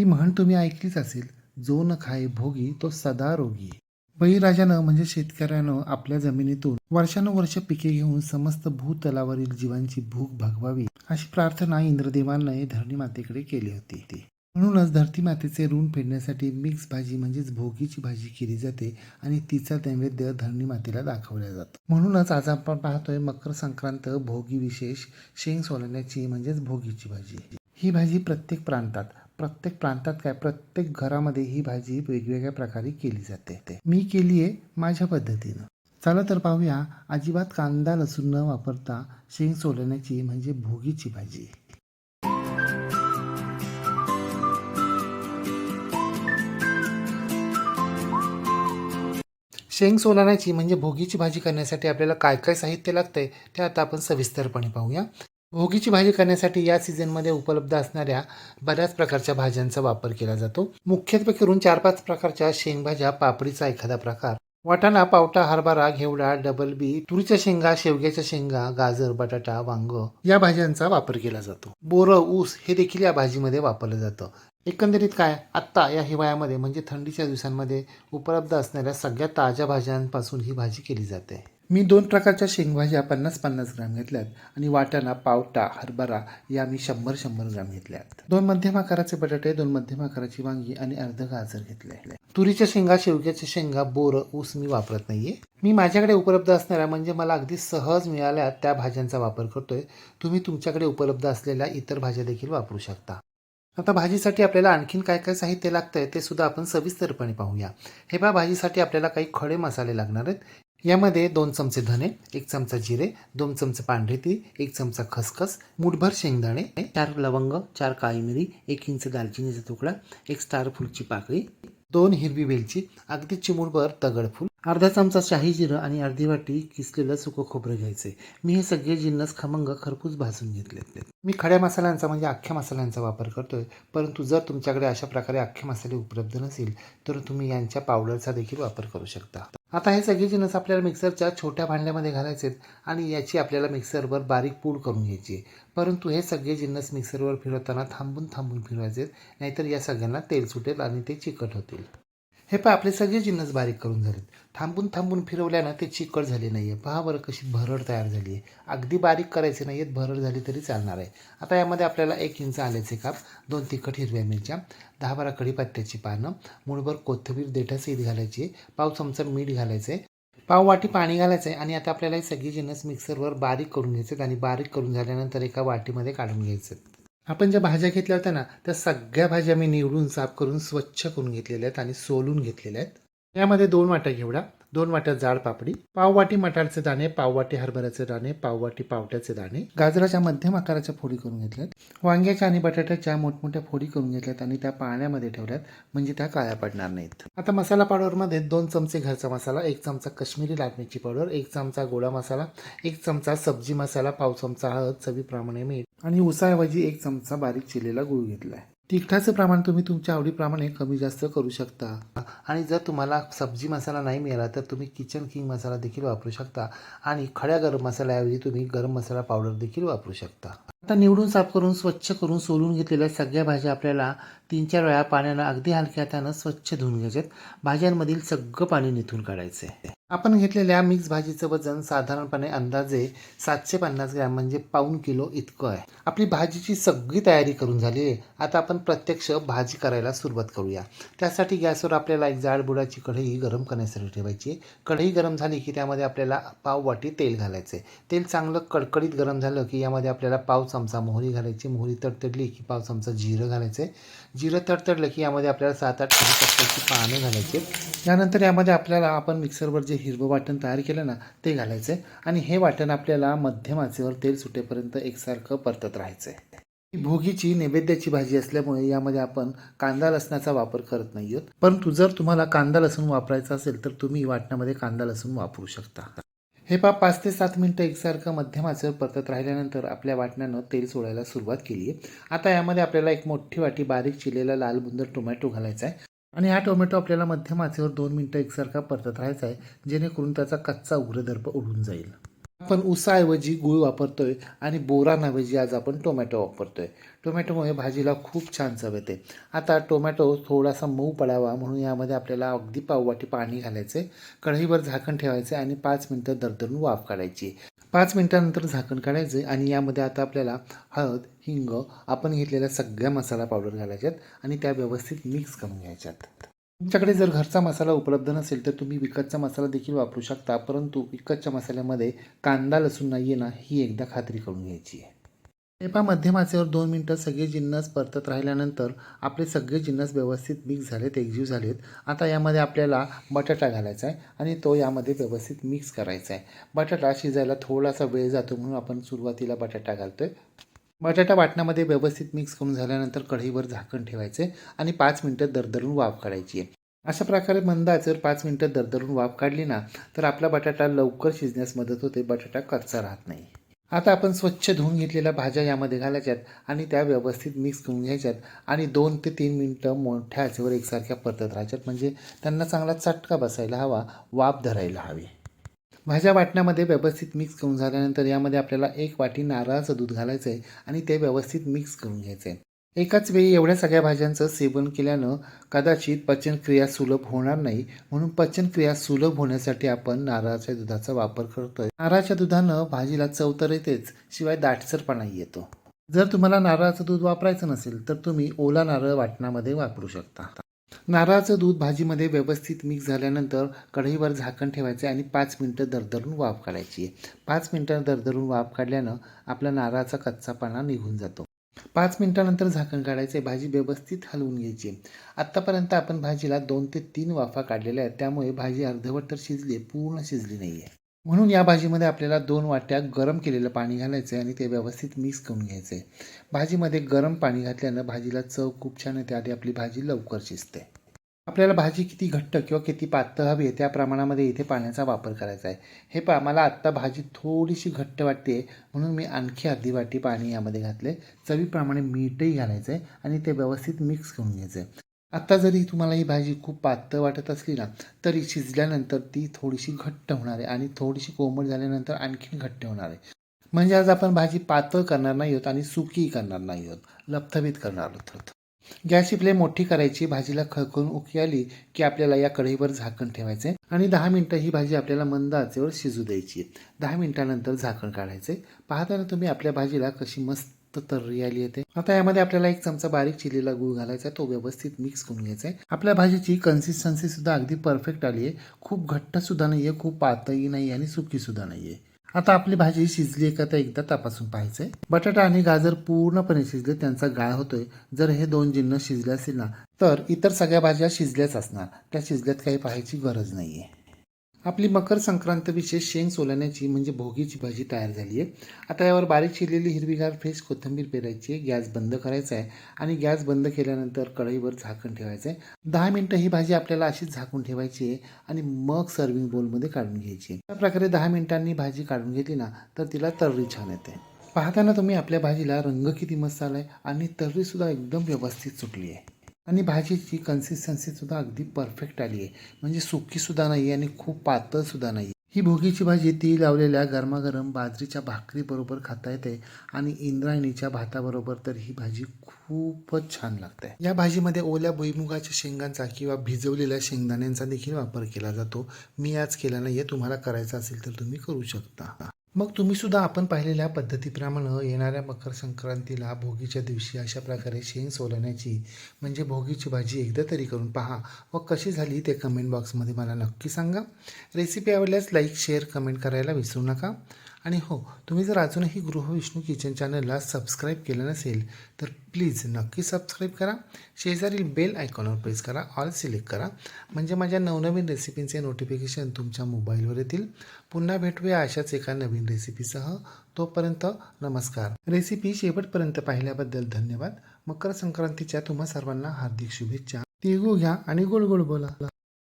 ती म्हण तुम्ही ऐकलीच असेल. जो न खाय भोगी तो सदा रोगी. बळीराजानं म्हणजे शेतकऱ्यानं आपल्या जमिनीतून वर्षानुवर्ष पिके घेऊन समस्त भूतलावरील जीवांची भूक भागवावी अशी प्रार्थना इंद्रदेवानं धरणी मातेकडे केली होती. ती म्हणूनच धरती मातेचे ऋण फेडण्यासाठी मिक्स भाजी म्हणजेच भोगीची भाजी केली जाते आणि तिचा नैवेद्य धरणी मातेला दाखवला जातो. म्हणूनच आज आपण पाहतोय मकर संक्रांत भोगी विशेष शेंग सोलण्याची म्हणजेच भोगीची भाजी. ही भाजी प्रत्येक प्रांतात प्रत्येक प्रांतात काय प्रत्येक घरामध्ये ही भाजी वेगवेगळ्या प्रकारे केली जाते मी केली आहे माझ्या पद्धतीनं. चला तर पाहूया अजिबात कांदा लसूण न वापरता शेंग सोलण्याची म्हणजे भोगीची भाजी. शेंग सोलण्याची म्हणजे भोगीची भाजी करण्यासाठी आपल्याला काय काय साहित्य लागतंय ते आता आपण सविस्तरपणे पाहूया. भोगीची भाजी करण्यासाठी या सीझनमध्ये उपलब्ध असणाऱ्या बऱ्याच प्रकारच्या भाज्यांचा वापर केला जातो. मुख्यत्वे करून चार पाच प्रकारच्या शेंगभाज्या पापडीचा एखादा प्रकार. वाटाणा पावटा हरभरा घेवडा डबल बी तुरीच्या शेंगा शेवग्याच्या शेंगा गाजर बटाटा वांग या भाज्यांचा वापर केला जातो. बोरं ऊस हे देखील या भाजीमध्ये वापरलं जातं. एकंदरीत काय? आत्ता या हिवाळ्यामध्ये म्हणजे थंडीच्या दिवसांमध्ये उपलब्ध असणाऱ्या सगळ्या ताज्या भाज्यांपासून ही भाजी केली जाते. मी दोन प्रकारच्या शेंगभाज्या पन्नास पन्नास ग्राम घेतल्यात आणि वाटाणा पावटा हरभरा या मी शंभर शंभर ग्राम घेतल्यात. दोन मध्यम आकाराचे बटाटे दोन मध्यम आकाराची वांगी आणि अर्ध गाजर घेतले. तुरीच्या शेंगा शेवग्याच्या शेंगा बोर ऊस मी वापरत नाहीये. मी माझ्याकडे उपलब्ध असणाऱ्या म्हणजे मला अगदी सहज मिळाल्या त्या भाज्यांचा वापर करतोय. तुम्ही तुमच्याकडे उपलब्ध असलेल्या इतर भाज्या देखील वापरू शकता. आता भाजीसाठी आपल्याला आणखीन काय काय साहित्य लागतंय ते सुद्धा आपण सविस्तरपणे पाहूया. हे पहा भाजीसाठी आपल्याला काही खडे मसाले लागणार आहेत. यामध्ये दोन चमचे धने एक चमचा जिरे दोन चमचे पांढरे ती एक चमचा खसखस मुठभर शेंगदाणे चार लवंग चार काळी मिरी एक इंच दालचिनीचा तुकडा एक स्टार फुलची पाकळी दोन हिरवी वेलची अगदी चिमूटभर दगडफूल अर्धा चमचा शाही जिरं आणि अर्धी वाटी किसलेलं सुकं खोबरं घ्यायचे. मी हे सगळे जिन्नस खमंग खरपूस भाजून घेतले मी खड्या मसाल्यांचा म्हणजे अख्ख्या मसाल्यांचा वापर करतोय परंतु जर तुमच्याकडे अशा प्रकारे अख्खे मसाले उपलब्ध नसेल तर तुम्ही यांच्या पावडरचा देखील वापर करू शकता. आता हे सगळे जिनस आपल्याला मिक्सरच्या छोट्या भांड्यामध्ये घालायचे आहेत आणि याची आपल्याला मिक्सरवर बारीक पूड करून घ्यायची आहे. परंतु हे सगळे जिन्नस मिक्सरवर फिरवताना थांबून थांबून फिरवायचे आहेत. नाहीतर या सगळ्यांना तेल सुटेल आणि ते चिकट होतील. हे पहा आपले सगळे जिन्नस बारीक करून झालेत. थांबून थांबून फिरवल्यानं ते चिकट झाले नाही आहे पहा बरं कशी भरड तयार झाली आहे अगदी बारीक करायचे नाही आहेत भरड झाली तरी चालणार आहे. आता यामध्ये आपल्याला एक इंच आल्याचे काप दोन तिखट हिरव्या मिरच्या दहा बारा कढीपत्त्याची पानं मुळभर कोथिंबीर देठासहित घालायची आहे पाव चमचा मीठ घालायचं आहे पाव वाटी पाणी घालायचं आहे आणि आता आपल्याला हे सगळी जिन्नस मिक्सरवर बारीक करून घ्यायचे आहेत आणि बारीक करून झाल्यानंतर एका वाटीमध्ये काढून घ्यायचे आहेत आपण ज्या भाज्या घेतल्या होत्या ना त्या सगळ्या भाज्या मी निवडून साफ करून स्वच्छ करून घेतलेल्या आहेत आणि सोलून घेतलेल्या आहेत. यामध्ये दोन वाट्या घेवडा. दोन वाट्या जाड पापडी पाववाटी मटारचे दाणे पाववाटी हरभऱ्याचे दाणे पाववाटी पावट्याचे दाणे. गाजराच्या मध्यम आकाराच्या फोडी करून घेतल्यात. वांग्याच्या आणि बटाट्याच्या मोठमोठ्या फोडी करून घेतल्यात आणि त्या पाण्यामध्ये ठेवल्यात म्हणजे त्या काळ्या पडणार नाहीत. आता मसाला पावडरमध्ये दोन चमचे घरचा मसाला एक चमचा काश्मीरी लाल मिरची पावडर एक चमचा गोडा मसाला एक चमचा सब्जी मसाला पाव चमचा हळद चवीप्रमाणे मीठ आणि उसाऐवजी एक चमचा बारीक चिरलेला गुळ घेतला आहे तिखटाचं प्रमाण तुम्ही तुमच्या आवडीप्रमाणे कमी जास्त करू शकता. आणि जर तुम्हाला सब्जी मसाला नाही मिळाला तर तुम्ही किचन किंग मसाला देखील वापरू शकता. आणि खड्या गरम मसाल्याऐवजी तुम्ही गरम मसाला पावडर देखील वापरू शकता. आता निवडून साफ करून स्वच्छ करून सोलून घेतलेल्या सगळ्या भाज्या आपल्याला तीन चार वेळा पाण्यानं अगदी हलक्या हातानं स्वच्छ धुवून घ्यायच्यात भाज्यांमधील सगळं पाणी निथून काढायचं आहे आपण घेतलेल्या मिक्स भाजीचं वजन साधारणपणे अंदाजे सातशे पन्नास ग्रॅम म्हणजे पाऊन किलो इतकं आहे. आपली भाजीची सगळी तयारी करून झाली आहे. आता आपण प्रत्यक्ष भाजी करायला सुरुवात करूया. त्यासाठी गॅसवर आपल्याला एक जाड बुडाची कढई गरम करण्यासाठी ठेवायची कढई गरम झाली की त्यामध्ये आपल्याला पाव वाटी तेल घालायचं आहे तेल चांगलं कडकडीत गरम झालं की यामध्ये आपल्याला पाव चमचा मोहरी घालायची मोहरी तडतडली की पाव चमचा जिरं घालायचं आहे जिरं तडतडलं की यामध्ये आपल्याला सात आठ पत्त्याची पानं घालायची त्यानंतर यामध्ये आपल्याला आपण मिक्सरवर जे हिरवं वाटण तयार केलं ना ते घालायचं आहे आणि हे वाटण आपल्याला मध्यम आचेवर तेल सुटेपर्यंत एकसारखं परतत राहायचं आहे भोगीची नैवेद्याची भाजी असल्यामुळे यामध्ये आपण कांदा लसणाचा वापर करत नाही आहोत परंतु जर तुम्हाला कांदा लसूण वापरायचा असेल तर तुम्ही वाटणामध्ये कांदा लसूण वापरू शकता. हे पा पाच ते सात मिनटं एकसारखं मध्यम आचेवर परतत राहिल्यानंतर आपल्या वाटण्यानं तेल सोडायला सुरुवात केली आहे. आता यामध्ये आपल्याला एक मोठी वाटी बारीक चिरलेला लाल बुंदर टोमॅटो घालायचा आहे. आणि हा टोमॅटो आपल्याला मध्यम आचेवर दोन मिनटं एकसारखा परतत राहायचा आहे जेणेकरून त्याचा कच्चा उग्रदर्प उडून जाईल. आपण उसाऐवजी गूळ वापरतोय आणि बोरांऐवजी आज आपण टोमॅटो वापरतोय. टोमॅटोमुळे भाजीला खूप छान चव येते. आता टोमॅटो थोडासा मऊ पडावा म्हणून यामध्ये आपल्याला अगदी पाववाटी पाणी घालायचे कढईवर झाकण ठेवायचे आणि पाच मिनटं दरदरून वाफ काढायची. पाच मिनटानंतर झाकण काढायचे आणि यामध्ये आता आपल्याला हळद हिंग आपण घेतलेल्या सगळ्या मसाला पावडर घालायच्यात आणि त्या व्यवस्थित मिक्स करून घ्यायच्यात. तुमच्याकडे जर घरचा मसाला उपलब्ध नसेल तर तुम्ही विकतचा मसाला देखील वापरू शकता परंतु विकतच्या मसाल्यामध्ये कांदा लसूण नाही आहे ना ही एकदा खात्री करून घ्यायची आहे. एका मध्यम आचेवर दोन मिनटं सगळे जिन्नस परतत राहिल्यानंतर आपले सगळे जिन्नस व्यवस्थित मिक्स झालेत एकजीव झालेत. आता यामध्ये आपल्याला बटाटा घालायचा आहे आणि तो यामध्ये व्यवस्थित मिक्स करायचा आहे. बटाटा शिजायला थोडासा वेळ जातो म्हणून आपण सुरुवातीला बटाटा घालतो आहे बटाटा वाटणामध्ये व्यवस्थित मिक्स करून झाल्यानंतर कढईवर झाकण ठेवायचे आणि पाच मिनटं दरदरून वाफ काढायची आहे. अशा प्रकारे मंद जर पाच मिनटं दरदरून वाफ काढली ना तर आपला बटाटा लवकर शिजण्यास मदत होते. बटाटा कच्चा राहत नाही. आता आपण स्वच्छ धुवून घेतलेल्या भाज्या यामध्ये घालायच्यात आणि त्या व्यवस्थित मिक्स करून घ्यायच्यात आणि दोन ते तीन मिनटं मोठ्या आचेवर एकसारख्या परतत राहायच्यात म्हणजे त्यांना चांगला चटका बसायला हवा वाफ धरायला हवी. भाज्या वाटण्यामध्ये व्यवस्थित मिक्स करून झाल्यानंतर यामध्ये आपल्याला एक वाटी नारळाचं दूध घालायचं आहे आणि ते व्यवस्थित मिक्स करून घ्यायचं आहे एकाच वेळी एवढ्या सगळ्या भाज्यांचं सेवन केल्यानं कदाचित पचनक्रिया सुलभ होणार नाही म्हणून पचनक्रिया सुलभ होण्यासाठी आपण नारळाच्या दुधाचा वापर करतोय. नारळाच्या दुधानं भाजीला चव तर येतेच शिवाय दाटसरपणाही येतो. जर तुम्हाला नारळाचं दूध वापरायचं नसेल तर तुम्ही ओला नारळ वाटणामध्ये वापरू शकता. नारळाचं दूध भाजीमध्ये व्यवस्थित मिक्स झाल्यानंतर कढईवर झाकण ठेवायचे आणि पाच मिनटं दरदरून वाफ काढायची. आहे पाच मिनटं दरदरून वाफ काढल्यानं आपला नारळाचा कच्चापणा निघून जातो. पाच मिनटानंतर झाकण काढायचे भाजी व्यवस्थित हलवून घ्यायची. आत्तापर्यंत आपण भाजीला दोन ते तीन वाफा काढलेल्या आहेत त्यामुळे भाजी अर्धवट तर शिजली आहे, पूर्ण शिजली नाही आहे म्हणून या भाजीमध्ये आपल्याला दोन वाट्या गरम केलेलं पाणी घालायचं आहे आणि ते व्यवस्थित मिक्स करून घ्यायचं आहे भाजीमध्ये गरम पाणी घातल्यानं भाजीला चव खूप छान येते. आणि आपली भाजी लवकर शिजते. आपल्याला भाजी किती घट्ट किंवा किती पातळ हवी आहे त्या प्रमाणामध्ये इथे पाण्याचा वापर करायचा आहे. हे पा मला आत्ता भाजी थोडीशी घट्ट वाटते म्हणून मी आणखी अर्धी वाटी पाणी यामध्ये घातले चवीप्रमाणे मीठही घालायचं आहे आणि ते व्यवस्थित मिक्स करून घ्यायचं आहे आत्ता जरी तुम्हाला ही भाजी खूप पातळ वाटत असली ना तरी शिजल्यानंतर ती थोडीशी घट्ट होणार आहे आणि थोडीशी कोमट झाल्यानंतर आणखीन घट्ट होणार आहे. म्हणजे आज आपण भाजी पातळ करणार नाही आहोत आणि सुकी करणार नाही आहोत लपथबीत करणार आहोत. गॅसची फ्लेम मोठी करायची भाजीला खळखळून उकी आली की आपल्याला या कढईवर झाकण ठेवायचे आणि दहा मिनटं ही भाजी आपल्याला मंद आचेवर शिजू द्यायची. दहा मिनिटानंतर झाकण काढायचे. पाहताना तुम्ही आपल्या भाजीला कशी मस्त तर्री आली येते. आता यामध्ये आपल्याला एक चमचा बारीक चिरलेला गूळ घालायचा आहे. तो व्यवस्थित मिक्स करून घ्यायचा आहे. आपल्या भाजीची कन्सिस्टन्सी सुद्धा अगदी परफेक्ट आली आहे. खूप घट्ट सुद्धा नाही आहे खूप पातळी नाही आणि सुकी सुद्धा नाही आहे आता आपली भाजी शिजली आहे का तर एकदा तपासून पाहायचंय. बटाटा आणि गाजर पूर्णपणे शिजले त्यांचा गाळ होतोय. जर हे दोन जिन्न शिजले असतील ना तर इतर सगळ्या भाज्या शिजल्याच असणार. त्या शिजल्यात काही पाहायची गरज नाहीये. आपली मकर संक्रांत विशेष शेंग सोलण्याची म्हणजे भोगीची भाजी तयार झाली आहे. आता यावर बारीक चिरलेली हिरवीगार फ्रेश कोथिंबीर पेरायची आहे. गॅस बंद करायचा आहे आणि गॅस बंद केल्यानंतर कढईवर झाकण ठेवायचं आहे. दहा मिनटं ही भाजी आपल्याला अशीच झाकून ठेवायची आहे आणि मग सर्विंग बोलमध्ये काढून घ्यायची आहे. त्या प्रकारे दहा मिनिटांनी भाजी काढून घेतली ना तर तिला तर्री छान येते. पाहताना तुम्ही आपल्या भाजीला रंग किती मस्त आला आहे आणि तर्रीसुद्धा एकदम व्यवस्थित सुटली आहे. आणि भाजीची कन्सिस्टन्सीसुद्धा अगदी परफेक्ट आली आहे. म्हणजे सुकीसुद्धा नाही आहे आणि खूप पातळसुद्धा नाही ही भोगीची भाजी ती लावलेल्या गरमागरम बाजरीच्या भाकरीबरोबर खाता येते आणि इंद्रायणीच्या भाताबरोबर तर ही भाजी खूपच छान लागते. या भाजीमध्ये ओल्या भुईमुगाच्या शेंगांचा किंवा भिजवलेल्या शेंगदाण्यांचा देखील वापर केला जातो. मी आज केला नाही आहे तुम्हाला करायचा असेल तर तुम्ही करू शकता. मग तुम्ही सुद्धा आपण पाहिलेल्या पद्धतीप्रमाणे येणाऱ्या मकर संक्रांतीला भोगीच्या दिवशी अशा प्रकारे शेंग सोलण्याची म्हणजे भोगीची भाजी एकदा तरी करून पहा. व कशी झाली ते कमेंट बॉक्समध्ये मला नक्की सांगा. रेसिपी आवडल्यास लाईक शेअर कमेंट करायला विसरू नका. आणि हो तुम्ही जर अजूनही गृहविष्णू किचन चॅनलला सबस्क्राईब केलं नसेल तर प्लीज नक्की सबस्क्राईब करा. शेजारील बेल आयकॉनवर प्रेस करा ऑल सिलेक्ट करा. म्हणजे माझ्या नवनवीन रेसिपींचे नोटिफिकेशन तुमच्या मोबाईलवर येतील. पुन्हा भेटूया अशाच एका नवीन रेसिपीसह. तोपर्यंत नमस्कार. रेसिपी शेवटपर्यंत पाहिल्याबद्दल धन्यवाद. मकर संक्रांतीच्या तुम्हा सर्वांना हार्दिक शुभेच्छा. तिळगुळ घ्या आणि गोड गोड बोला.